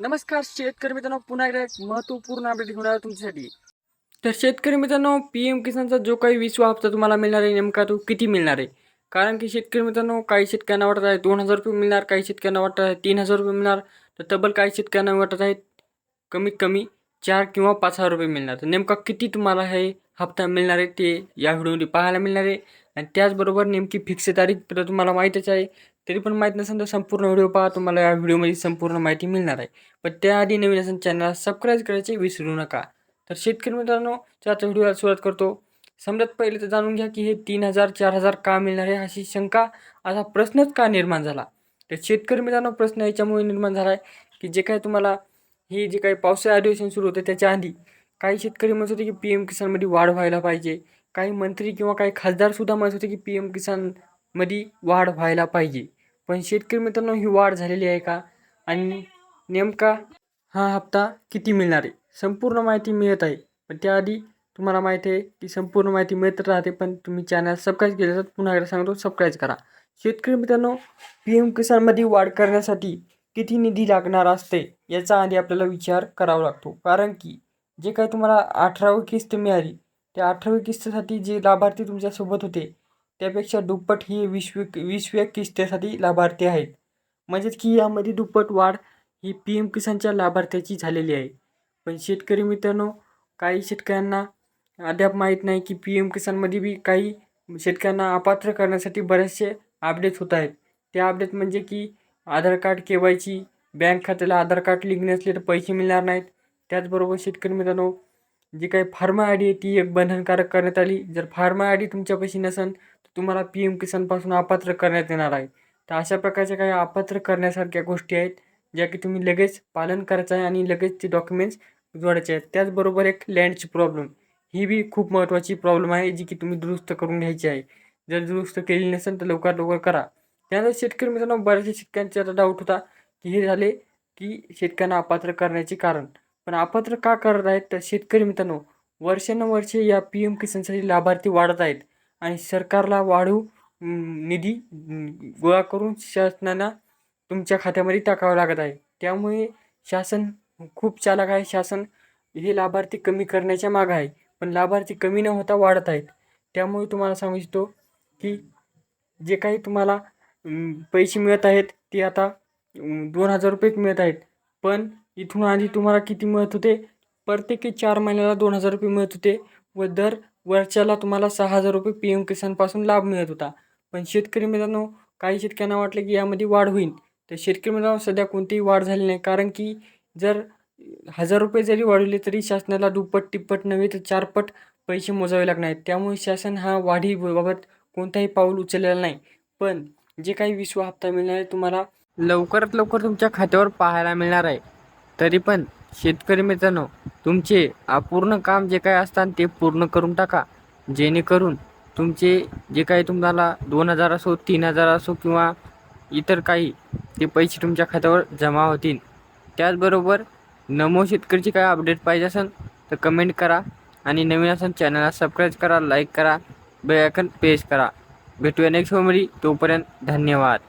नमस्कार शेतकरी मित्रांनो पुन्हा एकदा एक महत्त्वपूर्ण अपडेट घेऊन आलो तुमच्यासाठी. तर शेतकरी मित्रांनो पी एम किसानचा जो काही विसवा हप्ता तुम्हाला मिळणार आहे नेमका तो किती मिळणार आहे? कारण की शेतकरी मित्रांनो काही शेतकऱ्यांना वाटत आहे दोन हजार रुपये मिळणार काही शेतकऱ्यांना वाटत आहे तीन हजार रुपये मिळणार तर तब्बल काही शेतकऱ्यांना वाटत आहेत कमीत कमी चार किंवा पाच हजार रुपये मिळणार. तर नेमका किती तुम्हाला हे हप्ता मिळणार आहे ते या व्हिडिओमध्ये पाहायला मिळणार आहे. आणि त्याचबरोबर नेमकी फिक्स तारीख तर तुम्हाला माहीतच आहे तरी पण माहीत नसेल तर संपूर्ण व्हिडिओ पहा तुम्हाला या व्हिडिओमध्ये संपूर्ण माहिती मिळणार आहे. पण त्याआधी नवीन असेल चॅनलला सबस्क्राईब करायचे विसरू नका. तर शेतकरी मित्रांनो त्याचा व्हिडिओला सुरुवात करतो समजत पहिले तर जाणून घ्या की हे तीन हजार चार हजार का मिळणार आहे अशी शंका असा प्रश्नच का निर्माण झाला? तर शेतकरी मित्रांनो प्रश्न याच्यामुळे निर्माण झाला आहे की जे काही तुम्हाला हे जे काही पावसाळी अधिवेशन सुरू होतं त्याच्या आधी काही शेतकरी म्हणत होते की पी एम किसानमध्ये वाढ व्हायला पाहिजे. काही मंत्री किंवा काही खासदारसुद्धा म्हणत होते की पी एम किसानमध्ये वाढ व्हायला पाहिजे. पण शेतकरी मित्रांनो ही वाढ झालेली आहे का? आणि नेमका हा हप्ता किती मिळणार आहे? संपूर्ण माहिती मिळत आहे. पण त्याआधी तुम्हाला माहिती आहे की संपूर्ण माहिती मिळत राहते पण तुम्ही चॅनल सबस्क्राईब केलं तर पुन्हा एकदा सांगतो सबस्क्राईब करा. शेतकरी मित्रांनो पी एम किसानमध्ये वाढ करण्यासाठी किती निधी लागणार असते याचा आधी आपल्याला विचार करावा लागतो. कारण की जे काही तुम्हाला अठरावी किस्त मिळाली त्या अठरावी किस्तसाठी जे लाभार्थी तुमच्यासोबत होते त्यापेक्षा दुप्पट ही विश्व विश्वक किस्त्यासाठी लाभार्थी आहेत. म्हणजेच की यामध्ये दुप्पट वाढ ही पी एम किसानच्या लाभार्थ्याची झालेली आहे. पण शेतकरी मित्रांनो काही शेतकऱ्यांना अद्याप माहीत नाही की पी एम किसानमध्ये बी काही शेतकऱ्यांना अपात्र करण्यासाठी बरेचसे अपडेट्स होत आहेत. त्या अपडेट म्हणजे की आधार कार्ड के वाय ची बँक खात्याला आधार कार्ड लिंक नसले तर पैसे मिळणार नाहीत. त्याचबरोबर शेतकरी मित्रांनो जी काही फार्मा आय डी आहे ती एक बंधनकारक करण्यात आली. जर फार्मा आय डी तुमच्यापाशी नसेल तुम्हाला पी एम किसानपासून अपात्र करण्यात येणार आहे. तर अशा प्रकारच्या काही अपात्र करण्यासारख्या गोष्टी आहेत ज्या की तुम्ही लगेच पालन करायचं आहे आणि लगेच ते डॉक्युमेंट्स जोडायचे आहेत. त्याचबरोबर एक लँडची प्रॉब्लेम ही बी खूप महत्त्वाची प्रॉब्लेम आहे जी की तुम्ही दुरुस्त करून घ्यायची आहे. जर दुरुस्त केली नसेल तर लवकर लवकर करा. त्यानंतर शेतकरी मित्रांनो बऱ्याचशा शेतकऱ्यांचा आता डाऊट होता की हे झाले की शेतकऱ्यांना अपात्र करण्याचे कारण. पण अपात्र का करत आहेत? तर शेतकरी मित्रांनो वर्षानुवर्षे या पी एम किसानसाठी लाभार्थी वाढत आहेत. आणि सरकारला वाढीव निधी गोळा करून शासनाला तुमच्या खात्यामध्ये टाकावं लागत आहे. त्यामुळे शासन खूप चालक आहे. शासन हे लाभार्थी कमी करण्याच्या मागं आहे. पण लाभार्थी कमी न होता वाढत आहेत. त्यामुळे तुम्हाला सांगू इच्छितो की जे काही तुम्हाला पैसे मिळत आहेत ते आता दोन हजार रुपयेच मिळत आहेत. पण इथून आधी तुम्हाला किती मिळत होते? प्रत्येकी चार महिन्याला दोन हजार रुपये मिळत होते व दर वर्षाला तुम्हाला सहा हजार रुपये पी एम किसानपासून लाभ मिळत होता. पण शेतकरी मित्रांनो काही शेतकऱ्यांना वाटलं की यामध्ये वाढ होईल. तर शेतकरी मित्रांनो सध्या कोणतीही वाढ झाली नाही. कारण की जर हजार रुपये जरी वाढवले तरी शासनाला दुप्पट तिप्पट नव्हे तर चारपट पैसे मोजावे लागणार आहेत. त्यामुळे शासन हा वाढीबाबत कोणताही पाऊल उचललेला नाही. पण जे काही विश्व हप्ता मिळणार आहे तुम्हाला लवकरात लवकर तुमच्या खात्यावर पाहायला मिळणार आहे. तरी पण शेतकरी मित्रांनो तुमचे अपूर्ण काम जे काय असतात ते पूर्ण करून टाका. जेणेकरून तुमचे जे काही तुम्हाला दोन हजार असो तीन हजार असो किंवा इतर काही ते पैसे तुमच्या खात्यावर जमा होतील. त्याचबरोबर नमो शेतकरीची काय अपडेट पाहिजे असेल तर कमेंट करा आणि नवीन असेल चॅनलला सबस्क्राईब करा लाईक करा बेआयकन पेज करा. भेटूया नेक्स्टमध्ये तोपर्यंत धन्यवाद.